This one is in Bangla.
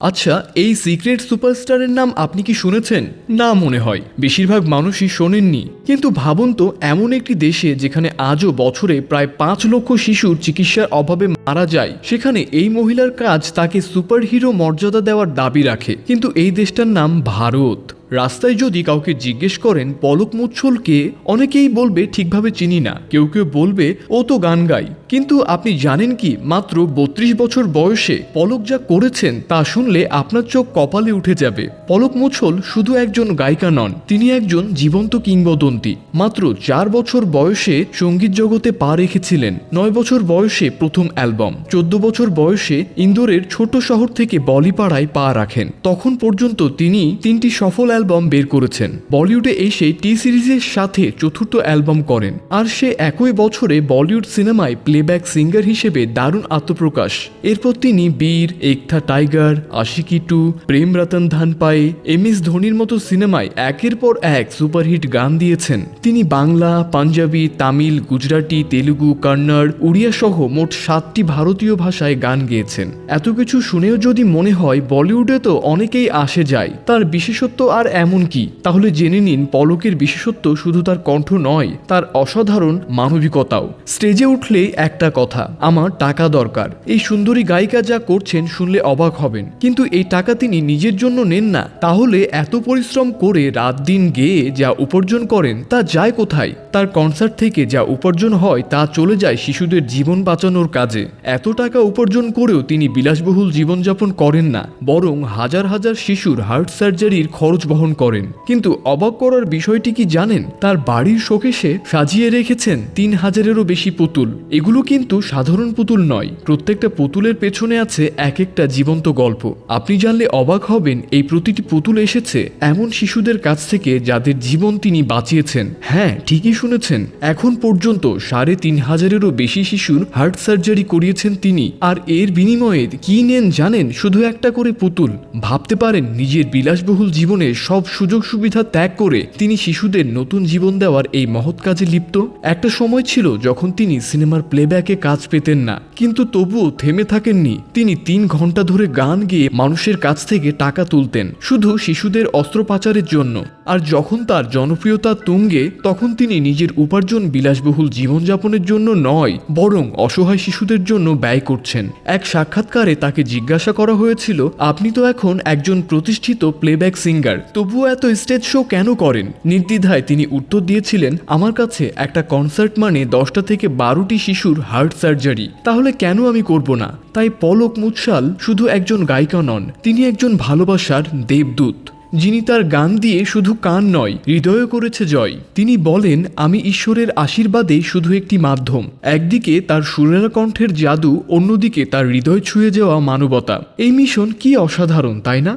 আচ্ছা এই সিক্রেট সুপারস্টারের নাম আপনি কি শুনেছেন? না মনে হয়। বেশিরভাগ মানুষই শোনেননি। কিন্তু ভাবুন তো, এমন একটি দেশে যেখানে আজও বছরে প্রায় পাঁচ লক্ষ শিশুর চিকিৎসার অভাবে মারা যায়, সেখানে এই মহিলার কাজ তাকে সুপারহিরো মর্যাদা দেওয়ার দাবি রাখে। কিন্তু এই দেশটার নাম ভারত। রাস্তায় যদি কাউকে জিজ্ঞেস করেন, পলক মুচ্ছলকে অনেকেই বলবে, ঠিকভাবে চিনি না। কেউ কেউ বলবে, ও তো গান গাই কিন্তু আপনি জানেন কি, মাত্র বত্রিশ বছর বয়সে পলক যা করেছেন, তা শুনলে আপনার চোখ কপালে উঠে যাবে। পলক মুছল শুধু একজন গায়িকা নন, তিনি একজন জীবন্ত কিংবদন্তি। মাত্র চার বছর বয়সে সংগীত জগতে পা রেখেছিলেন। নয় বছর বয়সে প্রথম অ্যালবাম। চোদ্দ বছর বয়সে ইন্দোরের ছোট শহর থেকে বলিপাড়ায় পা রাখেন। তখন পর্যন্ত তিনি তিনটি সফল অ্যালবাম বের করেছেন। বলিউডে এসে টি সিরিজের সাথে চতুর্থ অ্যালবাম করেন আর সে একই বছরে বলিউড সিনেমায় প্লেব্যাক সিঙ্গার হিসেবে দারুণ আত্মপ্রকাশ। এরপর তিনি Veer, Ek Tha Tiger, Aashiqui two Prem Ratan Dhan Payo M S ধোনির মতো সিনেমায় একের পর এক সুপারহিট গান দিয়েছেন। তিনি বাংলা, পাঞ্জাবি, তামিল, গুজরাটি, তেলুগু, কন্নড় উড়িয়া সহ মোট সাতটি ভারতীয় ভাষায় গান গেয়েছেন। এত কিছু শুনেও যদি মনে হয় বলিউডে তো অনেকেই আসে যায়। তার বিশেষত্ব আর এমন কি? তাহলে জেনে নিন পলকের বিশেষত্ব শুধু তার কণ্ঠ নয়, তার অসাধারণ মানবিকতাও। স্টেজে উঠলে একটা কথা, আমার টাকা দরকার। এই সুন্দরী গায়িকা যা করছেন শুনলে অবাক হবেন। কিন্তু এই টাকা তিনি নিজের জন্য নেন না। তাহলে এত পরিশ্রম করে রাত দিন গেয়ে যা উপার্জন করেন, তা যায় কোথায়? তার কনসার্ট থেকে যা উপার্জন হয়, তা চলে যায় শিশুদের জীবন বাঁচানোর কাজে। এত টাকা উপার্জন করেও তিনি বিলাসবহুল জীবনযাপন করেন না, বরং হাজার হাজার শিশুর হার্ট সার্জারির খরচ বহন করেন। কিন্তু অবাক করার বিষয়টি কি জানেন? তার বাড়ির শোকেশে সাজিয়ে রেখেছেন তিন হাজারেরও বেশি পুতুল। এগুলো কিন্তু সাধারণ পুতুল নয়, প্রত্যেকটা পুতুলের পেছনে আছে এক একটা জীবন্ত গল্প। আপনি জানলে অবাক হবেন, এই প্রতিটি পুতুল এসেছে এমন শিশুদের কাছ থেকে যাদের জীবন তিনি বাঁচিয়েছেন। হ্যাঁ ঠিকই শুনেছেন, এখন পর্যন্ত সাড়ে তিন হাজারেরও বেশি শিশুর হার্ট সার্জারি করিয়েছেন তিনি। আর এর বিনিময়ে কি নেন জানেন? শুধু একটা করে পুতুল। ভাবতে পারেন, নিজের বিলাসবহুল জীবনে সব সুযোগ সুবিধা ত্যাগ করে তিনি শিশুদের নতুন জীবন দেওয়ার এই মহৎ কাজে লিপ্ত। একটা সময় ছিল যখন তিনি সিনেমার প্লেব্যাকে কাজ পেতেন না। কিন্তু তবুও থেমে থাকেননি। তিনি তিন ঘণ্টা ধরে গান গেয়ে মানুষের কাছ থেকে টাকা তুলতেন, শুধু শিশুদের অস্ত্রোপাচারের জন্য। আর যখন তার জনপ্রিয়তা তুঙ্গে, তখন তিনি নিজের উপার্জন বিলাসবহুল জীবনযাপনের জন্য নয়, বরং অসহায় শিশুদের জন্য ব্যয় করছেন। এক সাক্ষাৎকারে তাকে জিজ্ঞাসা করা হয়েছিল, আপনি তো এখন একজন প্রতিষ্ঠিত প্লেব্যাক সিঙ্গার তবুও এত স্টেজ শো কেন করেন? নির্দ্বিধায় তিনি উত্তর দিয়েছিলেন, আমার কাছে একটা কনসার্ট মানে দশটা থেকে বারোটি শিশুর হার্ট সার্জারি। তাহলে কেন আমি করব না? তাই পলক মুৎসাল শুধু একজন গায়িকা নন, তিনি একজন ভালোবাসার দেবদূত, যিনি তার গান দিয়ে শুধু কান নয় হৃদয় করেছে জয়। তিনি বলেন, আমি ঈশ্বরের আশীর্বাদে শুধু একটি মাধ্যম। একদিকে তার সুরেলা কণ্ঠের জাদু, অন্যদিকে তার হৃদয় ছুঁয়ে যাওয়া মানবতা। এই মিশন কি অসাধারণ, তাই না?